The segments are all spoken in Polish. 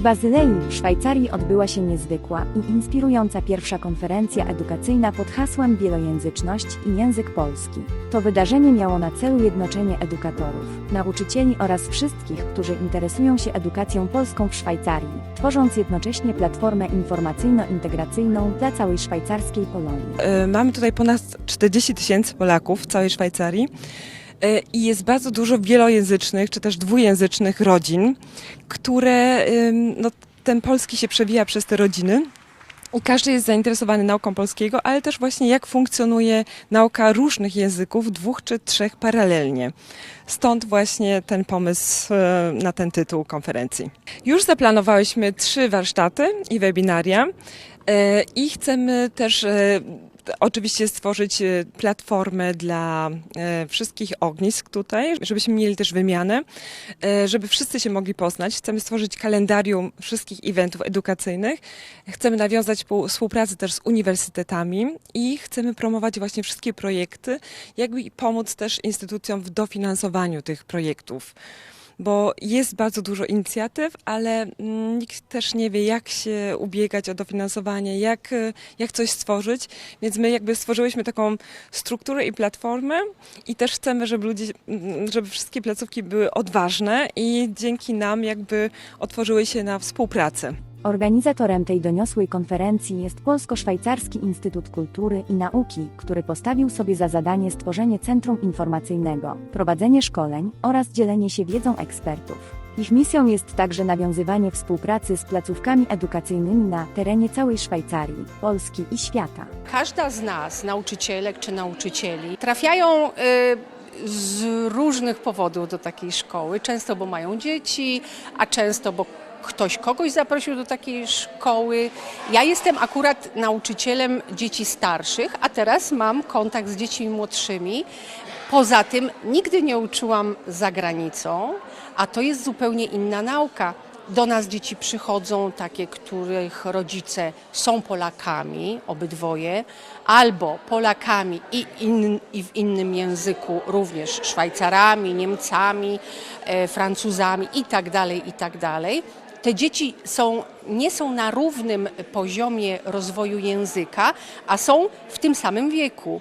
Bazylei w Szwajcarii odbyła się niezwykła i inspirująca pierwsza konferencja edukacyjna pod hasłem Wielojęzyczność i język polski. To wydarzenie miało na celu jednoczenie edukatorów, nauczycieli oraz wszystkich, którzy interesują się edukacją polską w Szwajcarii, tworząc jednocześnie platformę informacyjno-integracyjną dla całej szwajcarskiej Polonii. E, Mamy tutaj ponad 40 tysięcy Polaków w całej Szwajcarii i jest bardzo dużo wielojęzycznych czy też dwujęzycznych rodzin, które no, ten polski się przewija przez te rodziny. I każdy jest zainteresowany nauką polskiego, ale też właśnie jak funkcjonuje nauka różnych języków, dwóch czy trzech paralelnie. Stąd właśnie ten pomysł e, na ten tytuł konferencji. Już zaplanowałyśmy trzy warsztaty i webinaria e, i chcemy też e, oczywiście stworzyć e, platformę dla e, wszystkich ognisk tutaj, żebyśmy mieli też wymianę, e, żeby wszyscy się mogli poznać. Chcemy stworzyć kalendarium wszystkich eventów edukacyjnych. Chcemy nawiązać pół- współpracę też z uniwersytetami i chcemy promować właśnie wszystkie projekty, jakby i pomóc też instytucjom w dofinansowaniu tych projektów. Bo jest bardzo dużo inicjatyw, ale mm, nikt też nie wie, jak się ubiegać o dofinansowanie, jak, jak coś stworzyć. Więc my jakby stworzyłyśmy taką strukturę i platformę i też chcemy, żeby ludzie, mm, żeby wszystkie placówki były odważne i dzięki nam jakby otworzyły się na współpracę. Organizatorem tej doniosłej konferencji jest Polsko-Szwajcarski Instytut Kultury i Nauki, który postawił sobie za zadanie stworzenie centrum informacyjnego, prowadzenie szkoleń oraz dzielenie się wiedzą ekspertów. Ich misją jest także nawiązywanie współpracy z placówkami edukacyjnymi na terenie całej Szwajcarii, Polski i świata. Każda z nas, nauczycielek czy nauczycieli, trafiają y, z różnych powodów do takiej szkoły. Często, bo mają dzieci, a często, bo ktoś kogoś zaprosił do takiej szkoły. Ja jestem akurat nauczycielem dzieci starszych, a teraz mam kontakt z dziećmi młodszymi. Poza tym nigdy nie uczyłam za granicą, a to jest zupełnie inna nauka. Do nas dzieci przychodzą takie, których rodzice są Polakami, obydwoje, albo Polakami i, in, i w innym języku, również Szwajcarami, Niemcami, e, Francuzami i tak Te dzieci są, nie są na równym poziomie rozwoju języka, a są w tym samym wieku.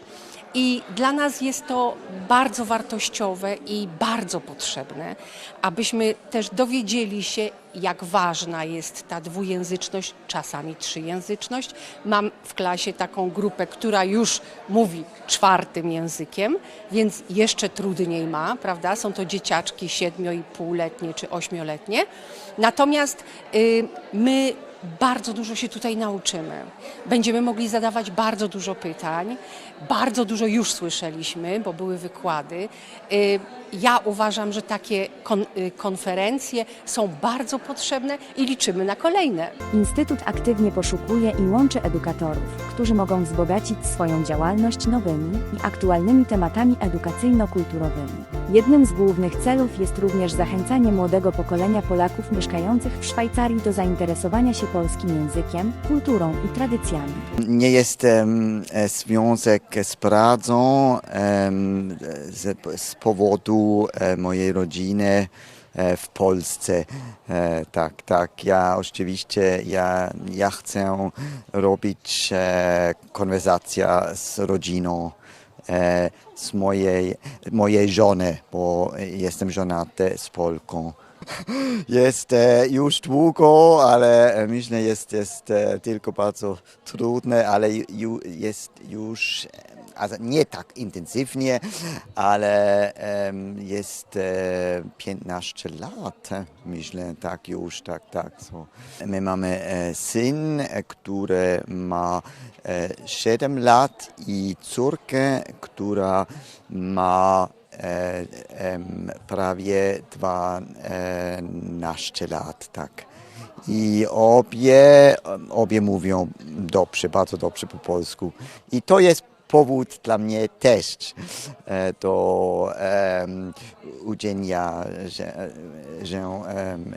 I dla nas jest to bardzo wartościowe i bardzo potrzebne, abyśmy też dowiedzieli się, jak ważna jest ta dwujęzyczność, czasami trzyjęzyczność. Mam w klasie taką grupę, która już mówi czwartym językiem, więc jeszcze trudniej ma, prawda? Są to dzieciaczki siedmio i półletnie czy ośmioletnie. Natomiast y, my bardzo dużo się tutaj nauczymy. Będziemy mogli zadawać bardzo dużo pytań. Bardzo dużo już słyszeliśmy, bo były wykłady. Ja uważam, że takie kon- y, konferencje są bardzo potrzebne i liczymy na kolejne. Instytut aktywnie poszukuje i łączy edukatorów, którzy mogą wzbogacić swoją działalność nowymi i aktualnymi tematami edukacyjno-kulturowymi. Jednym z głównych celów jest również zachęcanie młodego pokolenia Polaków mieszkających w Szwajcarii do zainteresowania się polskim językiem, kulturą i tradycjami. Nie jestem e, związek z pracą z, z powodu e, mojej rodziny e, w Polsce. E, Tak, tak. Ja oczywiście ja, ja chcę robić konwersacja z rodziną. Z mojej, mojej żony, bo jestem żonaty z Polką. Jest e, już długo, ale myślę, jest, jest e, tylko bardzo trudne, ale jest już e, also nie tak intensywnie, ale jest e, 15 lat, myślę, tak już, tak, tak. So. My mamy syn, który ma e, 7 lat i córkę, która ma prawie 12 lat, tak. I obie, obie mówią dobrze, bardzo dobrze po polsku. I to jest powód dla mnie też e, do em, uczenia że, że,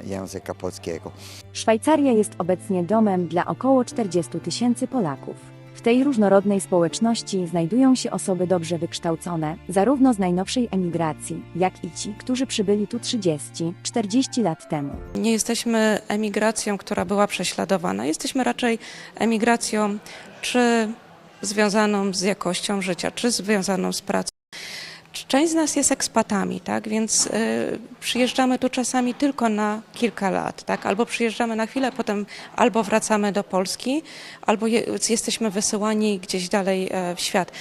języka polskiego. Szwajcaria jest obecnie domem dla około 40 tysięcy Polaków. W tej różnorodnej społeczności znajdują się osoby dobrze wykształcone, zarówno z najnowszej emigracji, jak i ci, którzy przybyli tu 30-40 lat temu. Nie jesteśmy emigracją, która była prześladowana. Jesteśmy raczej emigracją czy związaną z jakością życia, czy związaną z pracą. Część z nas jest ekspatami, tak? więc y, przyjeżdżamy tu czasami tylko na kilka lat, tak? albo przyjeżdżamy na chwilę, potem albo wracamy do Polski, albo je, jesteśmy wysyłani gdzieś dalej e, w świat.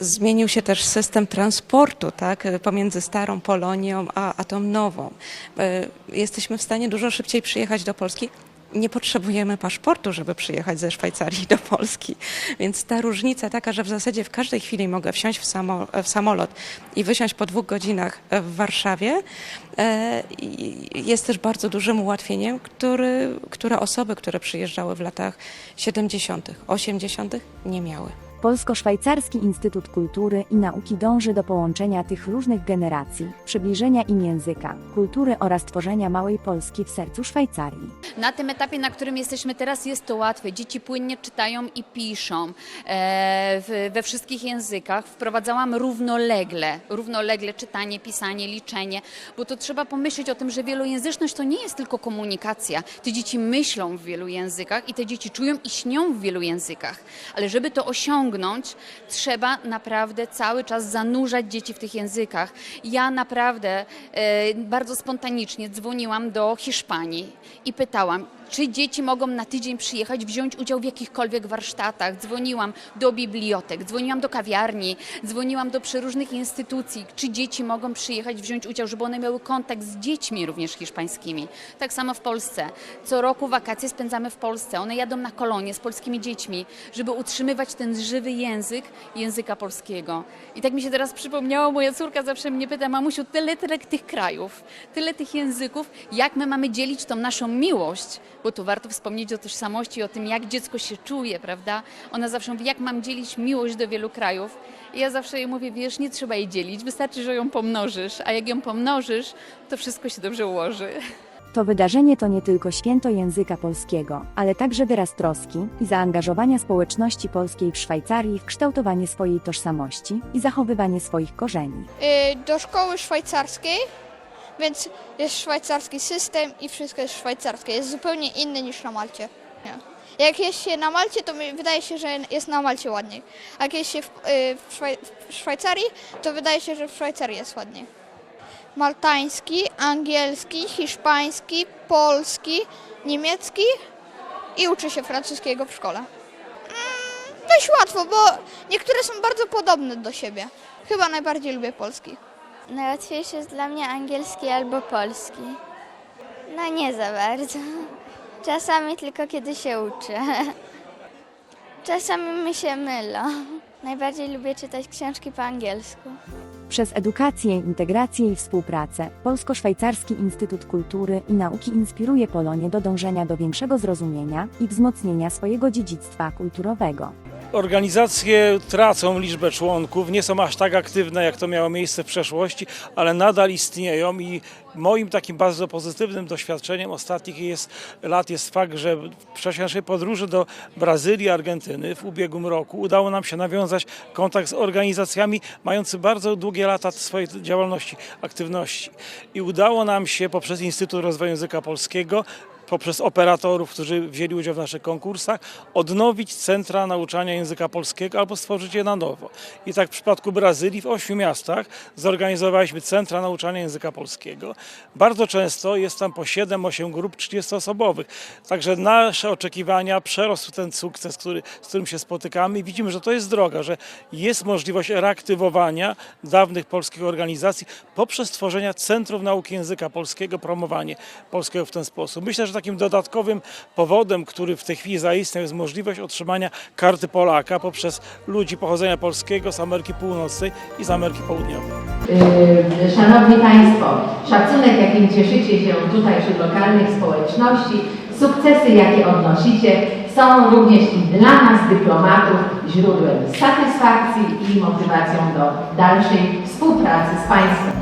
Zmienił się też system transportu tak, pomiędzy starą Polonią a, a tą nową. E, Jesteśmy w stanie dużo szybciej przyjechać do Polski. Nie potrzebujemy paszportu, żeby przyjechać ze Szwajcarii do Polski. Więc ta różnica taka, że w zasadzie w każdej chwili mogę wsiąść w, samo, w samolot i wysiąść po dwóch godzinach w Warszawie, e, jest też bardzo dużym ułatwieniem, który, które osoby, które przyjeżdżały w latach 70., 80., nie miały. Polsko-Szwajcarski Instytut Kultury i Nauki dąży do połączenia tych różnych generacji, przybliżenia im języka, kultury oraz tworzenia małej Polski w sercu Szwajcarii. Na tym etapie, na którym jesteśmy teraz, jest to łatwe. Dzieci płynnie czytają i piszą e, we wszystkich językach. Wprowadzałam równolegle, równolegle czytanie, pisanie, liczenie, bo to trzeba pomyśleć o tym, że wielojęzyczność to nie jest tylko komunikacja. Te dzieci myślą w wielu językach i te dzieci czują i śnią w wielu językach. Ale żeby to osiągnąć, trzeba naprawdę cały czas zanurzać dzieci w tych językach. Ja naprawdę e, bardzo spontanicznie dzwoniłam do Hiszpanii i pytałam, czy dzieci mogą na tydzień przyjechać, wziąć udział w jakichkolwiek warsztatach. Dzwoniłam do bibliotek, dzwoniłam do kawiarni, dzwoniłam do przeróżnych instytucji, czy dzieci mogą przyjechać, wziąć udział, żeby one miały kontakt z dziećmi również hiszpańskimi. Tak samo w Polsce. Co roku wakacje spędzamy w Polsce. One jadą na kolonie z polskimi dziećmi, żeby utrzymywać ten żywy język języka polskiego. I tak mi się teraz przypomniało, moja córka zawsze mnie pyta, mamusiu, tyle, tyle tych krajów, tyle tych języków, jak my mamy dzielić tą naszą miłość? Bo tu warto wspomnieć o tożsamości, o tym, jak dziecko się czuje, prawda? Ona zawsze mówi, jak mam dzielić miłość do wielu krajów. I ja zawsze jej mówię, wiesz, nie trzeba jej dzielić, wystarczy, że ją pomnożysz, a jak ją pomnożysz, to wszystko się dobrze ułoży. To wydarzenie to nie tylko święto języka polskiego, ale także wyraz troski i zaangażowania społeczności polskiej w Szwajcarii w kształtowanie swojej tożsamości i zachowywanie swoich korzeni. y, do szkoły szwajcarskiej, więc jest szwajcarski system i wszystko jest szwajcarskie. Jest zupełnie inny niż na Malcie. Jak jest się na Malcie, to wydaje się, że jest na Malcie ładniej. A jak jest się w, y, w Szwajcarii, to wydaje się, że w Szwajcarii jest ładniej. Maltański, angielski, hiszpański, polski, niemiecki i uczy się francuskiego w szkole. Mm, dość łatwo, bo niektóre są bardzo podobne do siebie. Chyba najbardziej lubię polski. Najłatwiejszy jest dla mnie angielski albo polski. No nie za bardzo. Czasami tylko kiedy się uczę. Czasami mi się mylą. Najbardziej lubię czytać książki po angielsku. Przez edukację, integrację i współpracę Polsko-Szwajcarski Instytut Kultury i Nauki inspiruje Polonię do dążenia do większego zrozumienia i wzmocnienia swojego dziedzictwa kulturowego. Organizacje tracą liczbę członków, nie są aż tak aktywne, jak to miało miejsce w przeszłości, ale nadal istnieją i moim takim bardzo pozytywnym doświadczeniem ostatnich jest, lat jest fakt, że w czasie naszej podróży do Brazylii, Argentyny w ubiegłym roku udało nam się nawiązać kontakt z organizacjami mającymi bardzo długie lata swojej działalności, aktywności. I udało nam się poprzez Instytut Rozwoju Języka Polskiego poprzez operatorów, którzy wzięli udział w naszych konkursach, odnowić centra nauczania języka polskiego albo stworzyć je na nowo. I tak w przypadku Brazylii w ośmiu miastach zorganizowaliśmy centra nauczania języka polskiego. Bardzo często jest tam po 7-8 grup 30-osobowych. Także nasze oczekiwania przerosły ten sukces, który, z którym się spotykamy i widzimy, że to jest droga, że jest możliwość reaktywowania dawnych polskich organizacji poprzez tworzenie centrów nauki języka polskiego, promowanie polskiego w ten sposób. Myślę, że takim dodatkowym powodem, który w tej chwili zaistniał, jest możliwość otrzymania karty Polaka poprzez ludzi pochodzenia polskiego z Ameryki Północnej i z Ameryki Południowej. Yy, Szanowni Państwo, szacunek jakim cieszycie się tutaj wśród lokalnych społeczności, sukcesy jakie odnosicie są również i dla nas dyplomatów źródłem satysfakcji i motywacją do dalszej współpracy z Państwem.